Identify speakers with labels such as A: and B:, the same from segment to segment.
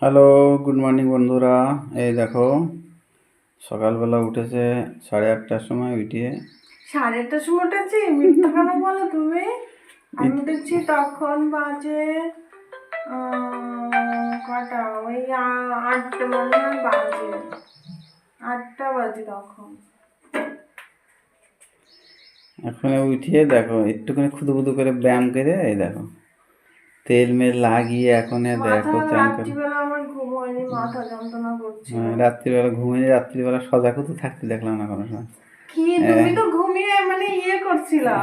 A: Hello good morning বন্ধুরা। এই দেখো সকালবেলা উঠেছে সাড়ে আটটার সময় উঠিয়ে।
B: সাড়ে আটটার সময় উঠেছি? মিথ্যা কেন বলো তুমি। আমি উঠেছি তখন বাজে কটা? ওই আটটা মনে বাজে। আটটা বাজে তখন।
A: এখন উঠিয়ে দেখো একটুখানি খুদু খুদু করে ব্যায়াম করে এই দেখো। তেল মেল লাগিয়ে এখন দেখো
B: রাত্রিবেলা আমার ঘুম হয়নি মাথা যন্ত্রণা করছে।
A: হ্যাঁ, রাত্রিবেলা ঘুমিয়ে রাত্রিবেলা সজাগ তো থাকতে দেখলাম না কোনো সময়।
B: ঘুমিয়ে মানে ইয়ে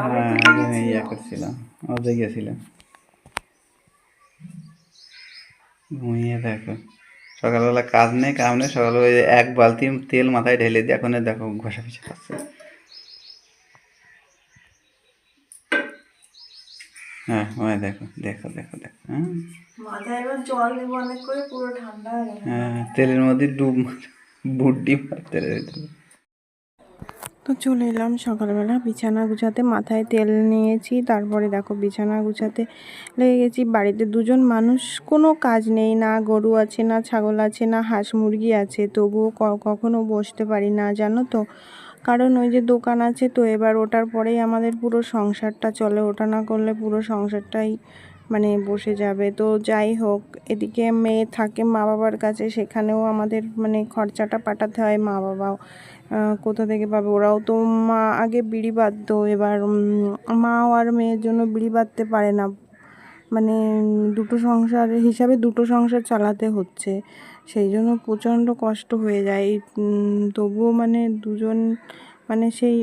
A: হ্যাঁ আমি
B: জেগেছিলাম।
A: ইয়ে করছিলাম অজে গেছিলাম। ঘুমিয়ে দেখো। সকালবেলা কাজ নেই কাজ নেই সকালবেলা এক বালতি তেল মাথায় ঢেলে দিয়ে এখন দেখো ঘষা ফিসা খাচ্ছে হ্যাঁ ওই দেখো দেখো দেখো দেখো হ্যাঁ।
B: মাথায় এবার জল দিব অনেক করে পুরো ঠান্ডা হয়ে গেল
A: হ্যাঁ তেলের মধ্যে ডুব বুড্ডি মারতে রয়েছে
B: তো চলে এলাম সকালবেলা বিছানা গুছাতে মাথায় তেল নিয়েছি তারপরে দেখো বিছানা গুছাতে লেগে গেছি। বাড়িতে দুজন মানুষ কোনো কাজ নেই না গরু আছে না ছাগল আছে না হাঁস মুরগি আছে তবুও কখনো বসতে পারি না জানো তো? কারণ ওই যে দোকান আছে তো এবার ওটার পরেই আমাদের পুরো সংসারটা চলে। ওটা না করলে পুরো সংসারটাই মানে বসে যাবে। তো যাই হোক, এদিকে মেয়ে থাকে মা বাবার কাছে, সেখানেও আমাদের মানে খরচাটা পাঠাতে হয় মা বাবাও। কোথা থেকে পাবে? ওরাও তো মা আগে বিড়ি বাঁধতো, এবার মাও আর মেয়ের জন্য বিড়ি বাঁধতে পারে না। মানে দুটো সংসার হিসাবে দুটো সংসার চালাতে হচ্ছে। সেই জন্য প্রচণ্ড কষ্ট হয়ে যায়। তবুও মানে দুজন মানে সেই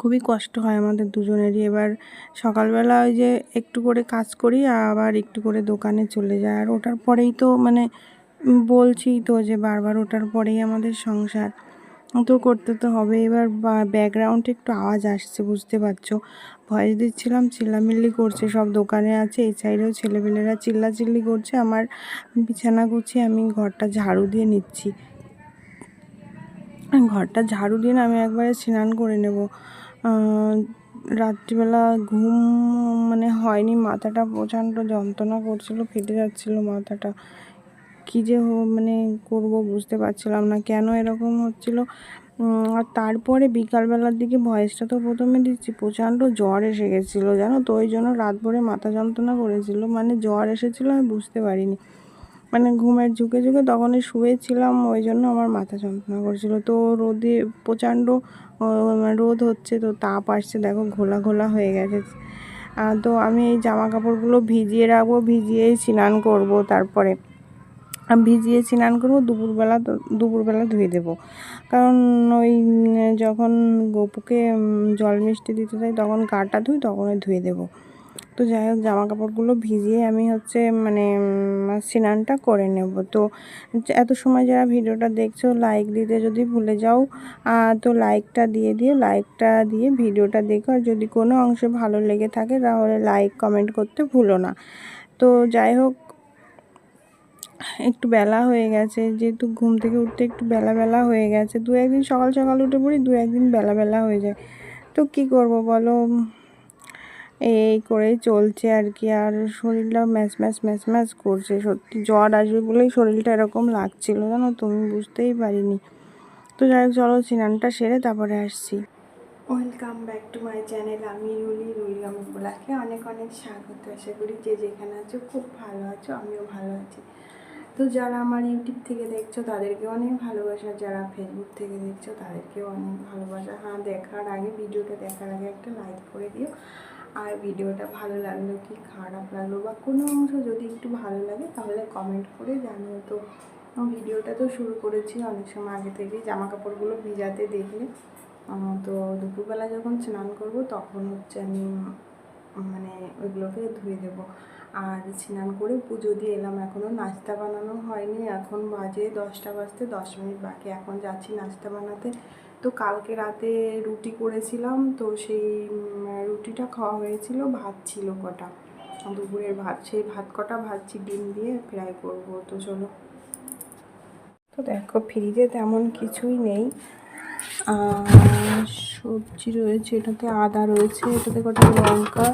B: খুবই কষ্ট হয় আমাদের দুজনেরই। এবার সকালবেলা ওই যে একটু করে কাজ করি, আবার একটু করে দোকানে চলে যায়। আর ওটার পরেই তো মানে বলছি তো যে বারবার ওটার পরেই আমাদের সংসার। তো করতে তো হবে। এবার ব্যাকগ্রাউন্ডে একটু আওয়াজ আসছে, বুঝতে পারছ? ভয়েস দিচ্ছিলাম, চিল্লামিল্লি করছে, সব দোকানে আছে, এই সাইডেও ছেলেপেলেরা চিল্লাচিল্লি করছে, আমার বিছানা গুছিয়ে আমি ঘরটা ঝাড়ু দিয়ে নিচ্ছি। ঘরটা ঝাড়ু দিয়ে আমি একবারে স্নান করে নেব। রাত্রিবেলা ঘুম মানে হয়নি, মাথাটা প্রচণ্ড যন্ত্রণা করছিল, ফেটে যাচ্ছিল মাথাটা। কী যে মানে করব বুঝতে পারছিলাম না কেন এরকম হচ্ছিল। আর তারপরে বিকালবেলার দিকে ভয়েসটা তো প্রথমে দিচ্ছি, প্রচণ্ড জ্বর এসে গেছিল, জানো তো? ওই জন্য রাত ভরে মাথা যন্ত্রণা করেছিল মানে জ্বর এসেছিল আমি বুঝতে পারিনি। মানে ঘুমের ঝুঁকে ঝুঁকে তখনই শুয়েছিলাম, ওই জন্য আমার মাথা যন্ত্রণা করছিল। তো রোদে প্রচণ্ড রোদ হচ্ছে, তো তাপ আসছে, দেখো ঘোলা ঘোলা হয়ে গেছে। তো আমি এই জামা কাপড়গুলো ভিজিয়ে রাখব, ভিজিয়েই স্নান করব তারপরে। ভিজিয়ে স্নান করব, দুপুরবেলা দুপুরবেলা ধুয়ে দেবো। কারণ ওই, যখন গপুকে জল মিষ্টি দিতে যাই, তখন গাটা ধুই তখন ধুয়ে দেবো। তো যাই হোক জামা কাপড়গুলো ভিজিয়ে আমি হচ্ছে মানে স্নানটা করে নেব। তো এত সময় যারা ভিডিওটা দেখছ লাইক দিতে যদি ভুলে যাও তো লাইকটা দিয়ে দিয়ে লাইকটা দিয়ে ভিডিওটা দেখো। আর যদি কোনো অংশ ভালো লেগে থাকে, তাহলে লাইক কমেন্ট করতে ভুলো না। তো যাই হোক একটু বেলা হয়ে গেছে, যেহেতু ঘুম থেকে উঠতে একটু বেলা বেলা হয়ে গেছে, দু একদিন সকাল সকাল উঠে পড়ি, দু একদিন বেলা বেলা হয়ে যায়। তো কি করব বলো? এই করেই চলছে আর কি, আর শরীরটা ম্যাচ ম্যাচ ম্যাচ ম্যাচ করছে, সত্যি জ্বর আসবে বলেই শরীরটা এরকম লাগছিল জানো, তুমি বুঝতেই পারিনি। তো যাই হোক, চলো স্নানটা সেরে তারপরে আসছি। Welcome back to my channel আমি রুলি রুলি আমি বলাকে অনেক অনেক স্বাগত। আশা করি যে যেখানে আছো খুব ভালো আছো, আমিও ভালো আছি। তো যারা আমার ইউটিউব থেকে দেখছ, তাদেরকে অনেক ভালোবাসা। যারা ফেসবুক থেকে দেখছ, তাদেরকেও অনেক ভালোবাসা। হ্যাঁ দেখার আগে, ভিডিওটা দেখার আগে একটা লাইক করে দিও। আর ভিডিওটা ভালো লাগল কি খারাপ লাগল বা কোনো অংশ যদি একটু ভালো লাগে, তাহলে কমেন্ট করে জানিও। তো ভিডিওটা তো শুরু করেছি অনেক সময় আগে থেকেই জামা কাপড়গুলো ভিজাতে দেখলে। তো দুপুরবেলা যখন স্নান করব, তখন হচ্ছে আমি মানে ওইগুলোকে ধুয়ে দেবো। আর স্নান করে পুজো দিয়ে এলাম। এখনও নাস্তা বানানো হয়নি। এখন বাজে দশটা বাজতে দশ মিনিট বাকি। এখন যাচ্ছি নাস্তা বানাতে। তো কালকে রাতে রুটি করেছিলাম। তো সেই রুটিটা খাওয়া হয়েছিল। ভাত ছিল কটা। দুপুরের ভাত। সেই ভাত কটা ভাজছি, ডিম দিয়ে ফ্রাই করব। তো চলো। তো দেখো, ফ্রিজে তেমন কিছুই নেই। সবজি রয়েছে, এটাতে আদা রয়েছে, এটাতে কটা লঙ্কা,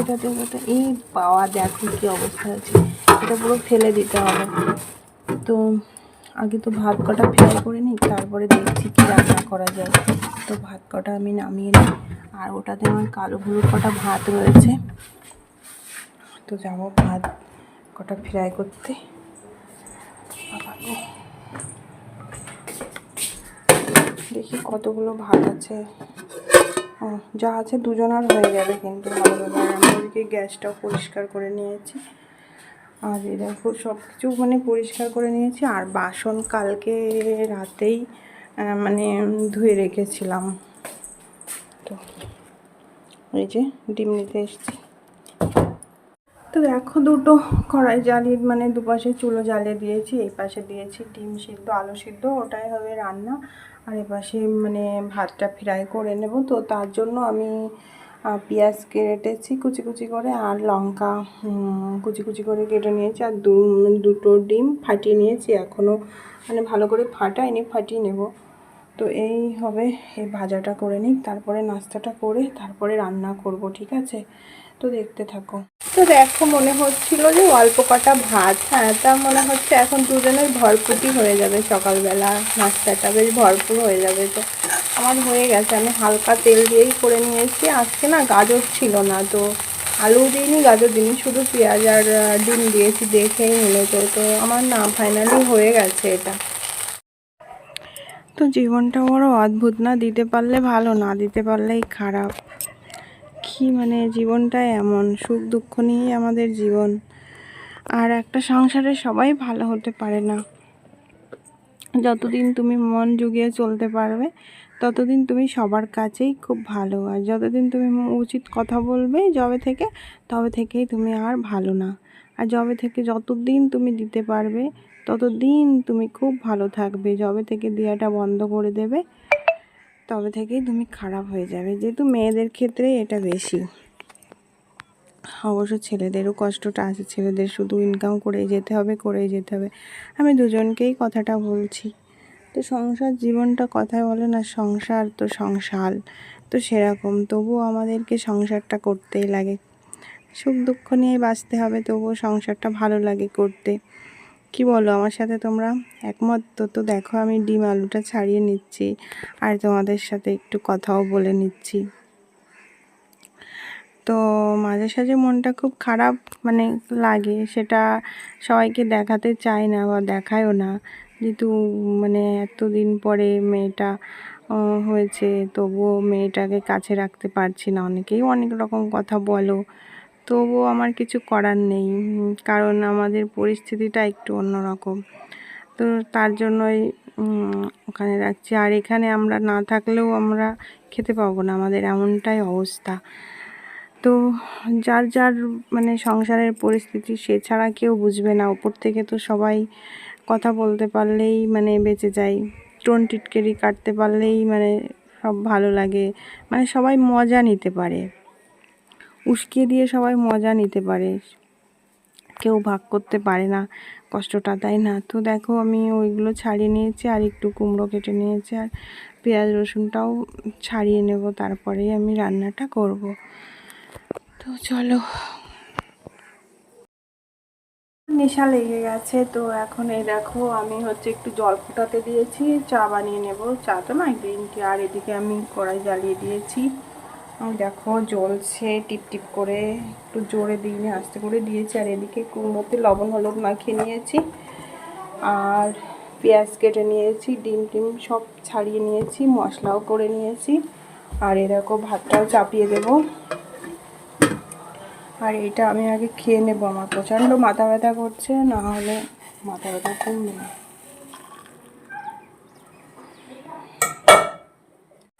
B: এটাতে কটা, এই পাওয়া দেখো কি অবস্থা আছে। এটা পুরো ফেলে দিতে হবে। তো আগে তো ভাত কটা ফ্রাই করে নিই, তারপরে দেখছি কি রান্না করা যায়। তো ভাত কটা আমি নামিয়ে নিই, আর ওটাতে আমার কালো হলুদ কটা ভাত রয়েছে। তো যাব ভাত কটা ফ্রাই করতে গো। দেখি কতগুলো ভাত আছে। ও যা আছে দুজনার হয়ে যাবে কিন্তু ভালোভাবে আর আমি গ্যাসটাও পরিষ্কার করে নিয়েছি। আর দেখো সব কিছু মানে পরিষ্কার করে নিয়েছি। আর বাসন কালকে রাতেই মানে ধুয়ে রেখেছিলাম। তো এই যে ডিম নিতে এসেছি। তো দেখো দুটো কড়াই জ্বালিয়ে মানে দুপাশে চুলো জ্বালিয়ে দিয়েছি, এই পাশে দিয়েছি ডিম সিদ্ধ, আলু সিদ্ধ, ওটাই হবে রান্না। আর এপাশে মানে ভাতটা ফ্রাই করে নেব। তো তার জন্য আমি পেঁয়াজ কেটেছি কুচি কুচি করে, আর লঙ্কা কুচি কুচি করে কেটে নিয়েছি। আর দু, দুটো ডিম ফাটিয়ে নিয়েছি এখনও মানে ভালো করে ফাটাইনি, ফাটিয়ে নেব। তো এই হবে, এই ভাজাটা করে নিই, তারপরে নাস্তাটা করে, তারপরে রান্না করব, ঠিক আছে? তো দেখতে থাকো। তো দেখো, মনে হচ্ছিল যে অল্প কটা ভাত। হ্যাঁ তা মনে হচ্ছে এখন দুজনের ভরপুটি হয়ে যাবে সকালবেলা। নাস্তাটা বেশ ভরপুর হয়ে যাবে। তো আমার হয়ে গেছে। আমি হালকা তেল দিয়েই করে নিয়েছি। আজকে না গাজর ছিল না, তো আলু দিইনি, গাজর দিইনি। শুধু পেঁয়াজ আর ডিম দিয়েছি, দেখেই তো তো আমার না ফাইনালি হয়ে গেছে এটা। তো জীবনটা বড় অদ্ভুত। না দিতে পারলে ভালো, না দিতে পারলেই খারাপ। কি মানে জীবনটা এমন। সুখ দুঃখ নিয়েই আমাদের জীবন। আর একটা সংসারে সবাই ভালো হতে পারে না। যতদিন তুমি মন জুগিয়ে চলতে পারবে, ততদিন তুমি সবার কাছেই খুব ভালো। আর যতদিন তুমি উচিত কথা বলবে যবে থেকে, তবে থেকেই তুমি আর ভালো না। আর যবে থেকে যতদিন তুমি দিতে পারবে, ততদিন তুমি খুব ভালো থাকবে। যবে থেকে দেওয়াটা বন্ধ করে দেবে তবে থেকেই তুমি খারাপ হয়ে যাবে, যেহেতু মেয়েদের ক্ষেত্রে এটা বেশি। অবশ্য ছেলেদেরও কষ্টটা আছে, ছেলেদের শুধু ইনকাম করে যেতে হবে করে যেতে হবে। আমি দুজনকেই কথাটা বলছি। তো সংসার জীবনটা কথায় বলে না, সংসার তো সংসার। তো সেরকম তবুও আমাদেরকে সংসারটা করতেই লাগে। সুখ দুঃখ নিয়ে বাঁচতে হবে, তবুও সংসারটা ভালো লাগে করতে। কি বলো? আমার সাথে তোমরা একমত? তো তো দেখো, আমি ডিম আলুটা ছাড়িয়ে নিচ্ছি আর তোমাদের সাথে একটু কথাও বলে নিচ্ছি। তো মাঝে সাঝে মনটা খুব খারাপ মানে লাগে, সেটা সবাইকে দেখাতে চায় না বা দেখায়ও না। যেহেতু মানে এতদিন পরে মেয়েটা হয়েছে, তবুও মেয়েটাকে কাছে রাখতে পারছি না। অনেকেই অনেক রকম কথা বলো তবুও আমার কিছু করার নেই কারণ আমাদের পরিস্থিতিটা একটু অন্যরকম। তো তার জন্যই ওখানে রাখছি। আর এখানে আমরা না থাকলেও আমরা খেতে পাবো না, আমাদের এমনটাই অবস্থা। তো যার যার মানে সংসারের পরিস্থিতি, সে ছাড়া কেউ বুঝবে না। ওপর থেকে তো সবাই কথা বলতে পারলেই মানে বেঁচে যায়। টোন টিটকেরি কাটতে পারলেই মানে সব ভালো লাগে। মানে সবাই মজা নিতে পারে। উস্কিয়ে দিয়ে সবাই মজা নিতে পারে। কেউ ভাগ করতে পারে না, কষ্টটা তাই না। তো দেখো, আমি ওইগুলো ছাড়িয়ে নিয়েছি আর একটু কুমড়ো কেটে নিয়েছি আর পেঁয়াজ রসুনটাও ছাড়িয়ে নেব, তারপরেই আমি রান্নাটা করব। তো চলো। নেশা লেগে গেছে, তো এখন এই দেখো, আমি হচ্ছে একটু জল ফুটাতে দিয়েছি, চা বানিয়ে নেব। চা তো না গ্রিন টি, আর এদিকে আমি কড়াই জ্বালিয়ে দিয়েছি। দেখো, জ্বলছে, টিপ টিপ করে, একটু জোরে দিইনি আস্তে করে দিয়েছি। আর এদিকে কুমড়োতে লবণ হলুদ মাখিয়ে নিয়েছি। আর পেঁয়াজ কেটে নিয়েছি, ডিম টিম সব ছাড়িয়ে নিয়েছি, মশলাও করে নিয়েছি। আর এরকম ভাতটাও চাপিয়ে দেবো। আর এটা আমি আগে খেয়ে নেব আমার। প্রচণ্ড মাথা ব্যথা করছে, না হলে মাথা ব্যথা কমবে না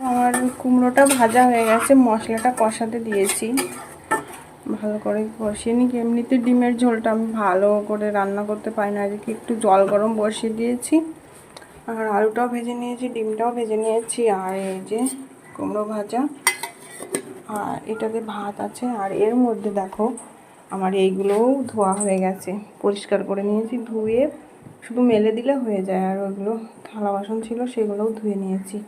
B: আমার কুমড়োটা ভাজা হয়ে গেছে, মশলাটা কষাতে দিয়েছি। ভালো করে কষিয়ে নিই এমনিতে ডিমের ঝোলটা আমি ভালো করে রান্না করতে পারি না, আজকে একটু জল গরম বসিয়ে দিয়েছি। আর আলুটাও ভেজে নিয়েছি, ডিমটাও ভেজে নিয়েছি, আর এই যে কুমড়ো ভাজা, আর এটাতে ভাত আছে, আর এর মধ্যে দেখো আমার এইগুলোও ধোয়া হয়ে গেছে, পরিষ্কার করে নিয়েছি, ধুয়ে শুধু মেলে দিলে হয়ে যায়, আর ওইগুলো থালা বাসন ছিল সেগুলোও ধুয়ে নিয়েছি।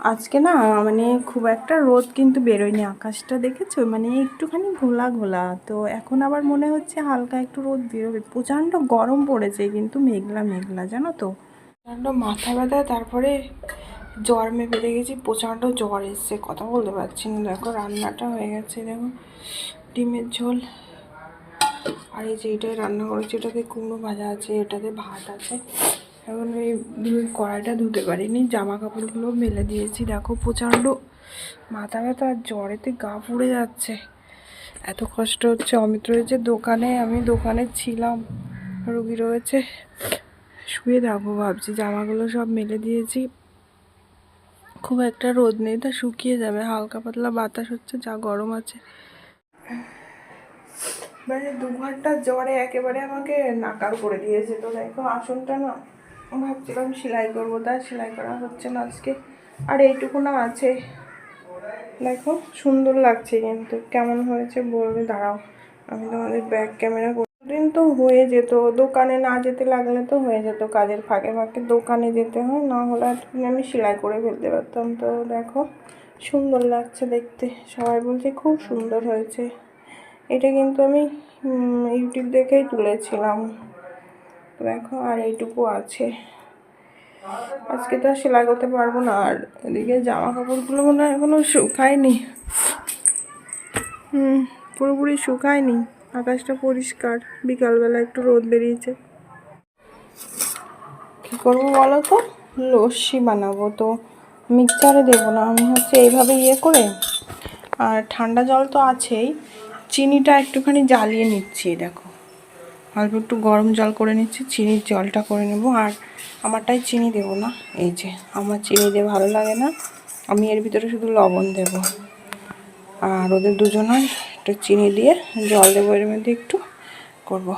B: আজকে না মানে খুব একটা রোদ কিন্তু বেরোয়নি আকাশটা দেখেছ? মানে একটুখানি ঘোলা ঘোলা। তো এখন আবার মনে হচ্ছে হালকা একটু রোদ বেরোবে। প্রচণ্ড গরম পড়েছে, কিন্তু মেঘলা মেঘলা, জানো তো? প্রচণ্ড মাথা ব্যথা, তারপরে জ্বর মেপে দেখেছি, প্রচণ্ড জ্বর এসছে। কথা বলতে পারছি না। দেখো, রান্নাটা হয়ে গেছে, দেখো। ডিমের ঝোল। আর এই যে এটাই রান্না করেছি, এটাতে কুমড়ো ভাজা আছে, এটাতে ভাত আছে। এখন ধুয়ে কড়াইটা ধুতে পারিনি জামা কাপড়গুলো মেলে দিয়েছি। দেখো প্রচণ্ড মাথা ব্যথা আর জ্বরেতে গা পুড়ে যাচ্ছে। এত কষ্ট হচ্ছে। অমিত রয়েছে দোকানে, আমি দোকানে ছিলাম। রুগী রয়েছে। শুয়ে থাকব ভাবছি। জামাগুলো সব মেলে দিয়েছি। খুব একটা রোদ নেই, তা শুকিয়ে যাবে। হালকা পাতলা বাতাস হচ্ছে, যা গরম আছে। মানে দু ঘণ্টা জ্বরে একেবারে আমাকে নাকাল করে দিয়েছে। তো দেখো আসনটা না ভাবছিলাম সেলাই করব, তা সেলাই করা হচ্ছে না আজকে। আর এইটুকু না আছে। দেখো, সুন্দর লাগছে কিন্তু। কেমন হয়েছে বলবে? দাঁড়াও, আমি তোমাদের ব্যাক ক্যামেরা দিন তো হয়ে যেত, দোকানে না যেতে লাগলে তো হয়ে যেত, কাজের ফাঁকে ফাঁকে দোকানে যেতে হয়, না হলে আমি সেলাই করে ফেলতে পারতাম। তো দেখো, সুন্দর লাগছে দেখতে। সবাই বলছে খুব সুন্দর হয়েছে। এটা কিন্তু আমি ইউটিউব দেখেই তুলেছিলাম। তো দেখো, আর এইটুকু আছে। আজকে তো আর সেলাই করতে পারব না, আর এদিকে জামা কাপড়গুলো মনে হয় এখনও শুকায়নি। হুম, পুরোপুরি শুকায়নি, আকাশটা পরিষ্কার, বিকালবেলা একটু রোদ বেরিয়েছে। কী করব বলো তো? লস্যি বানাবো তো মিক্সচারে দেবো না, আমি হচ্ছে এইভাবে ইয়ে করে। আর ঠান্ডা জল তো আছেই, চিনিটা একটুখানি জ্বালিয়ে নিচ্ছি, দেখো। অল্প একটু গরম জল করে নিচ্ছি, চিনির জলটা করে নেব। আর আমারটাই চিনি দেব না, এই যে আমার চিনি দিয়ে ভালো লাগে না, আমি এর ভিতরে শুধু লবণ দেব। আর ওদের দুজনের একটু চিনি দিয়ে জল দেবো, এর মধ্যে একটু করব।